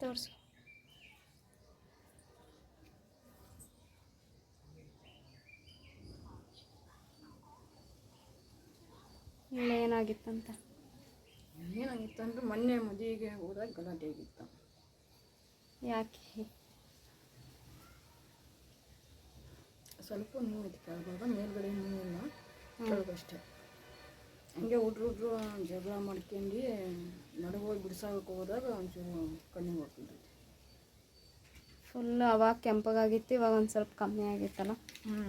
ತೋರಿಸು. ಏನಾಗಿತ್ತಂತ? ಏನಾಗಿತ್ತು ಅಂದ್ರೆ ಮೊನ್ನೆ ಮದುವೆಗೆ ಹೋದಾಗ ಗಲಾಟೆ ಆಗಿತ್ತು. ಯಾಕೆ? ಸ್ವಲ್ಪ ನೋವು ಇದಕ್ಕೆ ಮೇಲ್ಗಡೆ ನೋವಿಲ್ಲ ಕೆಳಗಷ್ಟೇ ಹಂಗೆ ಹುಡ್ರು ಹುಡ್ರು ಜಗಳ ಮಾಡ್ಕೊಂಡು ನಡುಗೆ ಹೋಗಿ ಬಿಡ್ಸಾಕಕ್ಕೆ ಹೋದಾಗ ಒಂಚೂರು ಕಣ್ಣಿಗೆ ಹೋಗ್ತಿದ್ದೈತಿ ಫುಲ್ ಅವಾಗ ಕೆಂಪಗಾಗಿತ್ತು ಇವಾಗ ಒಂದು ಸ್ವಲ್ಪ ಕಮ್ಮಿ ಆಗಿತ್ತಲ್ಲ? ಹ್ಞೂ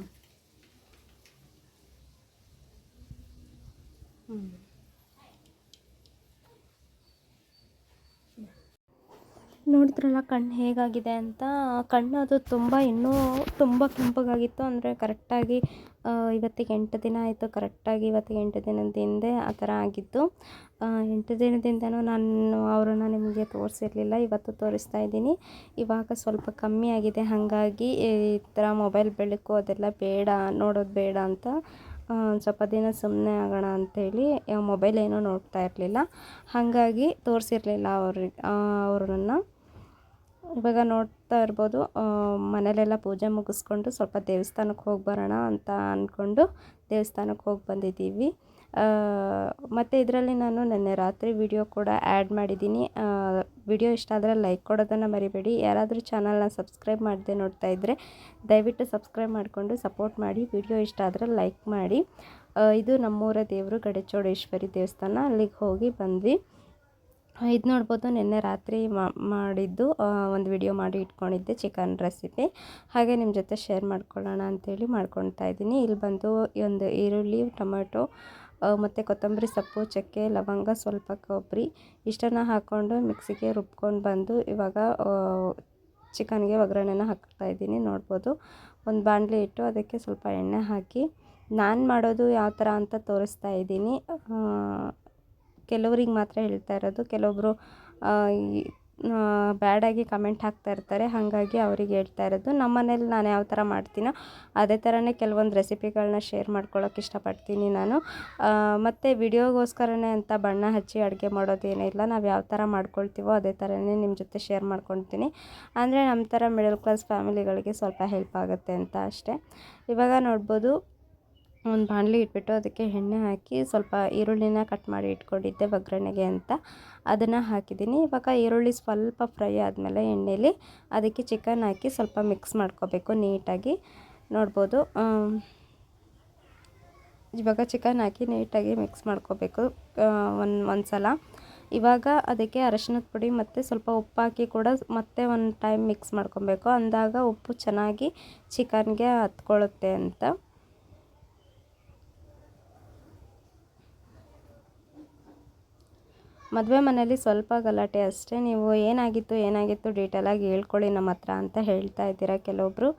ನೋಡಿದ್ರಲ್ಲ ಕಣ್ಣು ಹೇಗಾಗಿದೆ ಅಂತ? ಕಣ್ಣು ಅದು ತುಂಬ ಇನ್ನೂ ತುಂಬ ಕೆಂಪಗಾಗಿತ್ತು ಅಂದರೆ ಕರೆಕ್ಟಾಗಿ ಇವತ್ತಿಗೆ ಎಂಟು ದಿನ ಆಯಿತು. ಕರೆಕ್ಟಾಗಿ ಇವತ್ತಿಗೆ ಎಂಟು ದಿನದ ಹಿಂದೆ ಆ ಥರ ಆಗಿತ್ತು. ಎಂಟು ದಿನದಿಂದನೂ ನಾನು, ಅವರನ್ನು ನಿಮಗೆ ತೋರಿಸಿರಲಿಲ್ಲ. ಇವತ್ತು ತೋರಿಸ್ತಾ ಇದ್ದೀನಿ. ಇವಾಗ ಸ್ವಲ್ಪ ಕಮ್ಮಿ ಆಗಿದೆ. ಹಾಗಾಗಿ ಈ ಥರ ಮೊಬೈಲ್ ಬೆಳಕು ಅದೆಲ್ಲ ಬೇಡ, ನೋಡೋದು ಬೇಡ ಅಂತ ಸ್ವಲ್ಪ ದಿನ ಸುಮ್ಮನೆ ಆಗೋಣ ಅಂಥೇಳಿ ಮೊಬೈಲ್ ಏನೂ ನೋಡ್ತಾ ಇರಲಿಲ್ಲ. ಹಾಗಾಗಿ ತೋರಿಸಿರ್ಲಿಲ್ಲ ಅವ್ರಿಗೆ ಅವ್ರನ್ನ. ಇವಾಗ ನೋಡ್ತಾ ಇರ್ಬೋದು ಮನೇಲೆಲ್ಲ ಪೂಜೆ ಮುಗಿಸ್ಕೊಂಡು ಸ್ವಲ್ಪ ದೇವಸ್ಥಾನಕ್ಕೆ ಹೋಗಿ ಬರೋಣ ಅಂತ ಅಂದ್ಕೊಂಡು ದೇವಸ್ಥಾನಕ್ಕೆ ಹೋಗಿ ಬಂದಿದ್ದೀವಿ. ಮತ್ತು ಇದರಲ್ಲಿ ನಾನು ನಿನ್ನೆ ರಾತ್ರಿ ವಿಡಿಯೋ ಕೂಡ ಆ್ಯಡ್ ಮಾಡಿದ್ದೀನಿ. ವಿಡಿಯೋ ಇಷ್ಟ ಆದರೆ ಲೈಕ್ ಕೊಡೋದನ್ನು ಮರಿಬೇಡಿ. ಯಾರಾದರೂ ಚಾನಲ್ನ ಸಬ್ಸ್ಕ್ರೈಬ್ ಮಾಡದೆ ನೋಡ್ತಾ ಇದ್ದರೆ ದಯವಿಟ್ಟು ಸಬ್ಸ್ಕ್ರೈಬ್ ಮಾಡಿಕೊಂಡು ಸಪೋರ್ಟ್ ಮಾಡಿ. ವಿಡಿಯೋ ಇಷ್ಟ ಆದರೆ ಲೈಕ್ ಮಾಡಿ. ಇದು ನಮ್ಮೂರ ದೇವರು ಗಡಚೋಡೇಶ್ವರಿ ದೇವಸ್ಥಾನ. ಅಲ್ಲಿಗೆ ಹೋಗಿ ಬಂದ್ವಿ. ಇದು ನೋಡ್ಬೋದು. ನಿನ್ನೆ ರಾತ್ರಿ ಮಾಡಿದ್ದು ಒಂದು ವಿಡಿಯೋ ಮಾಡಿ ಇಟ್ಕೊಂಡಿದ್ದೆ ಚಿಕನ್ ರೆಸಿಪಿ ಹಾಗೆ ನಿಮ್ಮ ಜೊತೆ ಶೇರ್ ಮಾಡ್ಕೊಳ್ಳೋಣ ಅಂಥೇಳಿ ಮಾಡ್ಕೊಳ್ತಾ ಇದ್ದೀನಿ. ಇಲ್ಲಿ ಬಂದು ಒಂದು ಈರುಳ್ಳಿ, ಟೊಮೆಟೊ ಮತ್ತು ಕೊತ್ತಂಬರಿ ಸೊಪ್ಪು, ಚಕ್ಕೆ, ಲವಂಗ, ಸ್ವಲ್ಪ ಕೊಬ್ಬರಿ ಇಷ್ಟನ್ನು ಹಾಕ್ಕೊಂಡು ಮಿಕ್ಸಿಗೆ ರುಬ್ಕೊಂಡು ಬಂದು ಇವಾಗ ಚಿಕನ್ಗೆ ಒಗ್ಗರಣೆನ ಹಾಕ್ತಾ ಇದ್ದೀನಿ. ನೋಡ್ಬೋದು. ಒಂದು ಬಾಣಲಿ ಇಟ್ಟು ಅದಕ್ಕೆ ಸ್ವಲ್ಪ ಎಣ್ಣೆ ಹಾಕಿ, ನಾನು ಮಾಡೋದು ಯಾವ ಥರ ಅಂತ ತೋರಿಸ್ತಾ ಇದ್ದೀನಿ. ಕೆಲವ್ರಿಗೆ ಮಾತ್ರ ಹೇಳ್ತಾ ಇರೋದು. ಕೆಲವೊಬ್ಬರು ಬ್ಯಾಡಾಗಿ ಕಮೆಂಟ್ ಹಾಕ್ತಾ ಇರ್ತಾರೆ. ಹಾಗಾಗಿ ಅವ್ರಿಗೆ ಹೇಳ್ತಾ ಇರೋದು. ನಮ್ಮ ಮನೇಲಿ ನಾನು ಯಾವ ಥರ ಮಾಡ್ತೀನೋ ಅದೇ ಥರನೇ ಕೆಲವೊಂದು ರೆಸಿಪಿಗಳನ್ನ ಶೇರ್ ಮಾಡ್ಕೊಳ್ಳೋಕೆ ಇಷ್ಟಪಡ್ತೀನಿ ನಾನು. ಮತ್ತು ವಿಡಿಯೋಗೋಸ್ಕರನೇ ಅಂತ ಬಣ್ಣ ಹಚ್ಚಿ ಅಡುಗೆ ಮಾಡೋದೇನಿಲ್ಲ ನಾವು ಯಾವ ಥರ ಮಾಡ್ಕೊಳ್ತೀವೋ ಅದೇ ಥರನೇ ನಿಮ್ಮ ಜೊತೆ ಶೇರ್ ಮಾಡ್ಕೊಳ್ತೀನಿ. ಅಂದರೆ ನಮ್ಮ ಥರ ಮಿಡಲ್ ಕ್ಲಾಸ್ ಫ್ಯಾಮಿಲಿಗಳಿಗೆ ಸ್ವಲ್ಪ ಹೆಲ್ಪ್ ಆಗುತ್ತೆ ಅಂತ ಅಷ್ಟೇ. ಇವಾಗ ನೋಡ್ಬೋದು ಒಂದು ಬಾಣಲಿ ಇಟ್ಬಿಟ್ಟು ಅದಕ್ಕೆ ಎಣ್ಣೆ ಹಾಕಿ ಸ್ವಲ್ಪ ಈರುಳ್ಳಿನ ಕಟ್ ಮಾಡಿ ಇಟ್ಕೊಂಡಿದ್ದೆ ಒಗ್ಗರಣೆಗೆ ಅಂತ. ಅದನ್ನು ಹಾಕಿದ್ದೀನಿ. ಇವಾಗ ಈರುಳ್ಳಿ ಸ್ವಲ್ಪ ಫ್ರೈ ಆದಮೇಲೆ ಎಣ್ಣೆಲಿ ಅದಕ್ಕೆ ಚಿಕನ್ ಹಾಕಿ ಸ್ವಲ್ಪ ಮಿಕ್ಸ್ ಮಾಡ್ಕೋಬೇಕು ನೀಟಾಗಿ. ನೋಡ್ಬೋದು ಇವಾಗ ಚಿಕನ್ ಹಾಕಿ ನೀಟಾಗಿ ಮಿಕ್ಸ್ ಮಾಡ್ಕೋಬೇಕು ಒಂದು ಒಂದು ಸಲ ಇವಾಗ ಅದಕ್ಕೆ ಅರಶಿನದ ಪುಡಿ ಮತ್ತು ಸ್ವಲ್ಪ ಉಪ್ಪು ಹಾಕಿ ಕೂಡ ಮತ್ತೆ ಒಂದು ಟೈಮ್ ಮಿಕ್ಸ್ ಮಾಡ್ಕೊಬೇಕು. ಅಂದಾಗ ಉಪ್ಪು ಚೆನ್ನಾಗಿ ಚಿಕನ್ಗೆ ಹತ್ಕೊಳ್ಳುತ್ತೆ ಅಂತ. ಮದುವೆ ಮನೇಲಿ ಸ್ವಲ್ಪ ಗಲಾಟೆ ಅಷ್ಟೇ. ನೀವು ಏನಾಗಿತ್ತು ಏನಾಗಿತ್ತು ಡೀಟೇಲಾಗಿ ಹೇಳ್ಕೊಳ್ಳಿ ನಮ್ಮ ಹತ್ರ ಅಂತ ಹೇಳ್ತಾ ಇದ್ದೀರಾ ಕೆಲವೊಬ್ಬರು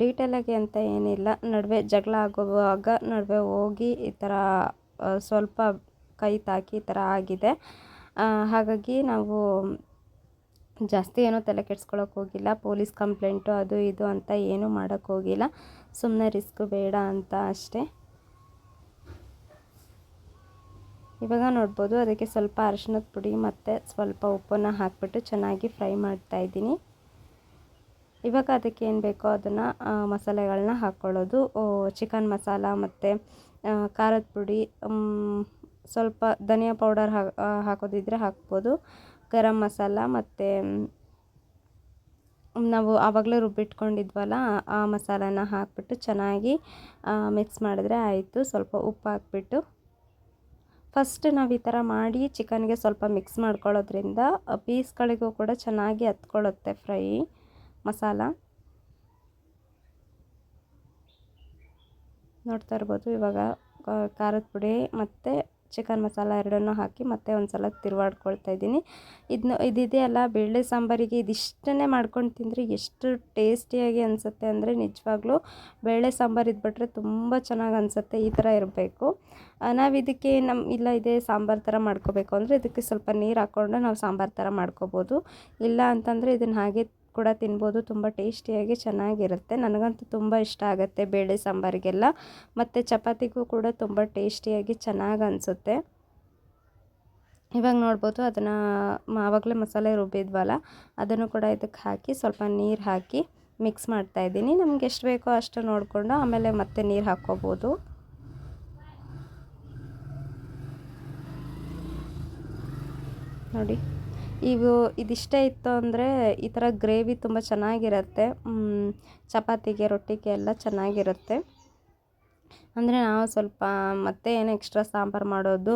ಡೀಟೇಲಾಗಿ ಅಂತ ಏನಿಲ್ಲ. ನಡುವೆ ಜಗಳ ಆಗುವಾಗ ನಡುವೆ ಹೋಗಿ ಈ ಥರ ಸ್ವಲ್ಪ ಕೈ ತಾಕಿ ಈ ಥರ ಆಗಿದೆ. ಹಾಗಾಗಿ ನಾವು ಜಾಸ್ತಿ ಏನೂ ತಲೆ ಕೆಡ್ಸ್ಕೊಳಕ್ಕೆ ಹೋಗಿಲ್ಲ. ಪೊಲೀಸ್ ಕಂಪ್ಲೇಂಟು ಅದು ಇದು ಅಂತ ಏನೂ ಮಾಡೋಕ್ಕೋಗಿಲ್ಲ ಸುಮ್ಮನೆ ರಿಸ್ಕ್ ಬೇಡ ಅಂತ ಅಷ್ಟೇ. ಇವಾಗ ನೋಡ್ಬೋದು, ಅದಕ್ಕೆ ಸ್ವಲ್ಪ ಅರಿಶಿನದ ಪುಡಿ ಮತ್ತು ಸ್ವಲ್ಪ ಉಪ್ಪನ್ನು ಹಾಕಿಬಿಟ್ಟು ಚೆನ್ನಾಗಿ ಫ್ರೈ ಮಾಡ್ತಾ ಇದ್ದೀನಿ. ಇವಾಗ ಅದಕ್ಕೆ ಏನು ಬೇಕೋ ಅದನ್ನು ಮಸಾಲೆಗಳನ್ನ ಹಾಕ್ಕೊಳ್ಳೋದು ಚಿಕನ್ ಮಸಾಲ ಮತ್ತು ಖಾರದ ಪುಡಿ ಸ್ವಲ್ಪ ಧನಿಯಾ ಪೌಡರ್ ಹಾಕೋದಿದ್ರೆ ಹಾಕ್ಬೋದು. ಗರಂ ಮಸಾಲ ಮತ್ತು ನಾವು ಆವಾಗಲೇ ರುಬ್ಬಿಟ್ಕೊಂಡಿದ್ವಲ್ಲ, ಆ ಮಸಾಲಾನ ಹಾಕ್ಬಿಟ್ಟು ಚೆನ್ನಾಗಿ ಮಿಕ್ಸ್ ಮಾಡಿದ್ರೆ ಆಯಿತು. ಸ್ವಲ್ಪ ಉಪ್ಪು ಹಾಕ್ಬಿಟ್ಟು ಫಸ್ಟ್ ನಾವು ಈ ಥರ ಮಾಡಿ ಚಿಕನ್ಗೆ ಸ್ವಲ್ಪ ಮಿಕ್ಸ್ ಮಾಡ್ಕೊಳ್ಳೋದ್ರಿಂದ ಪೀಸ್ಗಳಿಗೂ ಕೂಡ ಚೆನ್ನಾಗಿ ಹತ್ಕೊಳ್ಳುತ್ತೆ ಫ್ರೈ ಮಸಾಲ. ನೋಡ್ತಾ ಇರ್ಬೋದು ಇವಾಗ ಖಾರದ ಪುಡಿ ಮತ್ತು ಚಿಕನ್ ಮಸಾಲ ಎರಡನ್ನು ಹಾಕಿ ಮತ್ತೆ ಒಂದು ಸಲ ತಿರುವಾಡ್ಕೊಳ್ತಾ ಇದ್ದೀನಿ. ಇದನ್ನ ಇದಿದೆಯಲ್ಲ ಬೇಳೆ ಸಾಂಬಾರಿಗೆ ಇದಿಷ್ಟನ್ನೇ ಮಾಡ್ಕೊಂಡು ತಿಂದರೆ ಎಷ್ಟು ಟೇಸ್ಟಿಯಾಗಿ ಅನಿಸುತ್ತೆ ಅಂದರೆ ನಿಜವಾಗ್ಲೂ ಬೇಳೆ ಸಾಂಬಾರು ಇದ್ಬಿಟ್ರೆ ತುಂಬ ಚೆನ್ನಾಗಿ ಅನಿಸುತ್ತೆ, ಈ ಥರ ಇರಬೇಕು. ನಾವು ಇದಕ್ಕೆ ನಮ್ಮ ಇಲ್ಲ, ಇದೇ ಸಾಂಬಾರು ಥರ ಮಾಡ್ಕೋಬೇಕು ಅಂದರೆ ಇದಕ್ಕೆ ಸ್ವಲ್ಪ ನೀರು ಹಾಕ್ಕೊಂಡು ನಾವು ಸಾಂಬಾರು ಥರ ಮಾಡ್ಕೋಬೋದು. ಇಲ್ಲ ಅಂತಂದರೆ ಇದನ್ನು ಹಾಗೆ ಕೂಡ ತಿನ್ಬೋದು. ತುಂಬ ಟೇಸ್ಟಿಯಾಗಿ ಚೆನ್ನಾಗಿರುತ್ತೆ. ನನಗಂತೂ ತುಂಬ ಇಷ್ಟ ಆಗುತ್ತೆ ಬೇಳೆ ಸಾಂಬಾರಿಗೆಲ್ಲ. ಮತ್ತು ಚಪಾತಿಗೂ ಕೂಡ ತುಂಬ ಟೇಸ್ಟಿಯಾಗಿ ಚೆನ್ನಾಗಿ ಅನಿಸುತ್ತೆ. ಇವಾಗ ನೋಡ್ಬೋದು ಅದನ್ನು ಆವಾಗಲೇ ಮಸಾಲೆ ರುಬ್ಬಿದ್ವಲ್ಲ, ಅದನ್ನು ಕೂಡ ಇದಕ್ಕೆ ಹಾಕಿ ಸ್ವಲ್ಪ ನೀರು ಹಾಕಿ ಮಿಕ್ಸ್ ಮಾಡ್ತಾಯಿದ್ದೀನಿ ನಮ್ಗೆ ಎಷ್ಟು ಬೇಕೋ ಅಷ್ಟು ನೋಡಿಕೊಂಡು ಆಮೇಲೆ ಮತ್ತೆ ನೀರು ಹಾಕ್ಕೋಬೋದು. ನೋಡಿ. ಇವು ಇದಿಷ್ಟೇ ಇತ್ತು ಅಂದರೆ ಈ ಥರ ಗ್ರೇವಿ ತುಂಬ ಚೆನ್ನಾಗಿರುತ್ತೆ. ಚಪಾತಿಗೆ, ರೊಟ್ಟಿಗೆ ಎಲ್ಲ ಚೆನ್ನಾಗಿರುತ್ತೆ. ಅಂದರೆ ನಾವು ಸ್ವಲ್ಪ ಮತ್ತೆ ಏನು ಎಕ್ಸ್ಟ್ರಾ ಸಾಂಬಾರು ಮಾಡೋದು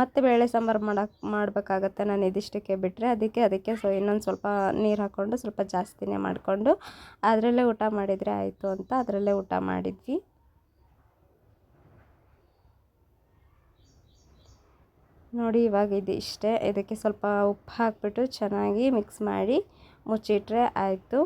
ಮತ್ತೆ ಬೇಳೆ ಸಾಂಬಾರು ಮಾಡಕ್ಕೆ ಮಾಡಬೇಕಾಗತ್ತೆ ನಾನು ಇದಿಷ್ಟಕ್ಕೆ ಬಿಟ್ಟರೆ ಅದಕ್ಕೆ ಅದಕ್ಕೆ ಸೊ ಇನ್ನೊಂದು ಸ್ವಲ್ಪ ನೀರು ಹಾಕ್ಕೊಂಡು ಸ್ವಲ್ಪ ಜಾಸ್ತಿನೇ ಮಾಡಿಕೊಂಡು, ಅದರಲ್ಲೇ ಊಟ ಮಾಡಿದರೆ ಆಯಿತು ಅಂತ ಅದರಲ್ಲೇ ಊಟ ಮಾಡಿದ್ವಿ. ನೋಡಿ, ಇವಾಗ ಇದು ಇಷ್ಟೇ. ಇದಕ್ಕೆ ಸ್ವಲ್ಪ ಉಪ್ಪು ಹಾಕ್ಬಿಟ್ಟು ಚೆನ್ನಾಗಿ ಮಿಕ್ಸ್ ಮಾಡಿ ಮುಚ್ಚಿಟ್ರೆ ಆಯಿತು.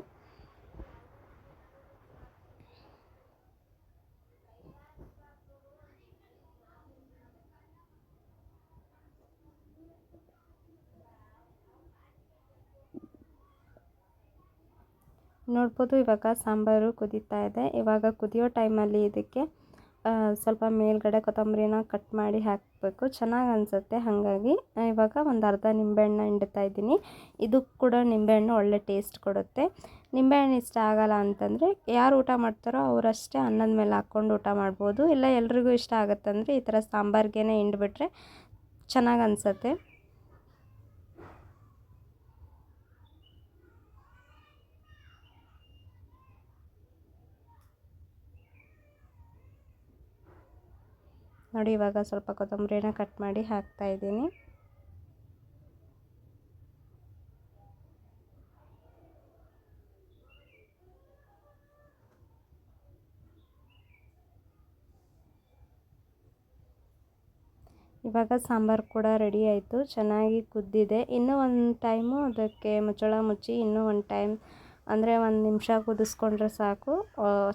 ನೋಡ್ಬೋದು, ಇವಾಗ ಸಾಂಬಾರು ಕುದೀತಾ ಇದೆ. ಇವಾಗ ಕುದಿಯೋ ಟೈಮಲ್ಲಿ ಇದಕ್ಕೆ ಸ್ವಲ್ಪ ಮೇಲ್ಗಡೆ ಕೊತ್ತಂಬರಿನ ಕಟ್ ಮಾಡಿ ಹಾಕಬೇಕು. ಚೆನ್ನಾಗಿ ಅನಿಸುತ್ತೆ ಹಾಗಾಗಿ. ಇವಾಗ ಒಂದು ಅರ್ಧ ನಿಂಬೆಹಣ್ಣು ಹಿಂಡ್ತಾ ಇದ್ದೀನಿ. ಇದು ಕೂಡ ನಿಂಬೆಹಣ್ಣು ಒಳ್ಳೆ ಟೇಸ್ಟ್ ಕೊಡುತ್ತೆ. ನಿಂಬೆಹಣ್ಣು ಇಷ್ಟ ಆಗಲ್ಲ ಅಂತಂದರೆ ಯಾರು ಊಟ ಮಾಡ್ತಾರೋ ಅವರಷ್ಟೇ ಅನ್ನದ ಮೇಲೆ ಹಾಕ್ಕೊಂಡು ಊಟ ಮಾಡ್ಬೋದು. ಇಲ್ಲ ಎಲ್ರಿಗೂ ಇಷ್ಟ ಆಗುತ್ತಂದರೆ ಈ ಥರ ಸಾಂಬಾರ್ಗೆ ಹಿಂಡ್ಬಿಟ್ರೆ ಚೆನ್ನಾಗಿ ಅನಿಸುತ್ತೆ. ನೋಡಿ, ಇವಾಗ ಸ್ವಲ್ಪ ಕೊತ್ತಂಬರಿನ ಕಟ್ ಮಾಡಿ ಹಾಕ್ತಾ ಇದ್ದೀನಿ. ಇವಾಗ ಸಾಂಬಾರು ಕೂಡ ರೆಡಿ ಆಯಿತು, ಚೆನ್ನಾಗಿ ಕುದ್ದಿದೆ. ಇನ್ನೂ ಒಂದು ಟೈಮು ಅದಕ್ಕೆ ಮುಚ್ಚಳ ಮುಚ್ಚಿ ಇನ್ನೂ ಒಂದು ಟೈಮ್ ಅಂದರೆ ಒಂದು ನಿಮಿಷ ಕುದಿಸ್ಕೊಂಡ್ರೆ ಸಾಕು.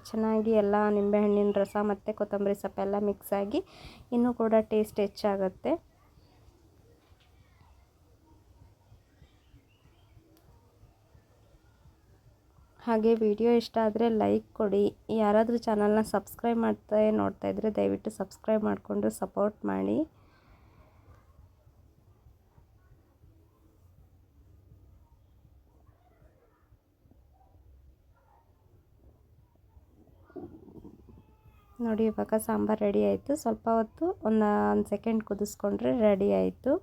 ಚೆನ್ನಾಗಿ ಎಲ್ಲ ನಿಂಬೆಹಣ್ಣಿನ ರಸ ಮತ್ತು ಕೊತ್ತಂಬರಿ ಸೊಪ್ಪೆಲ್ಲ ಮಿಕ್ಸ್ ಆಗಿ ಇನ್ನೂ ಕೂಡ ಟೇಸ್ಟ್ ಹೆಚ್ಚಾಗುತ್ತೆ. ಹಾಗೆ ವಿಡಿಯೋ ಇಷ್ಟ ಆದರೆ ಲೈಕ್ ಕೊಡಿ. ಯಾರಾದರೂ ಚಾನಲ್ನ ಸಬ್ಸ್ಕ್ರೈಬ್ ಮಾಡ್ತಾ ನೋಡ್ತಾ ಇದ್ದರೆ ದಯವಿಟ್ಟು ಸಬ್ಸ್ಕ್ರೈಬ್ ಮಾಡಿಕೊಂಡು ಸಪೋರ್ಟ್ ಮಾಡಿ. ನೋಡಿ ಇವಾಗ ಸಾಂಬಾರು ರೆಡಿ ಆಯಿತು. ಸ್ವಲ್ಪ ಹೊತ್ತು ಒಂದು ಒಂದು ಸೆಕೆಂಡ್ ಕುದಿಸ್ಕೊಂಡ್ರೆ ರೆಡಿ ಆಯಿತು.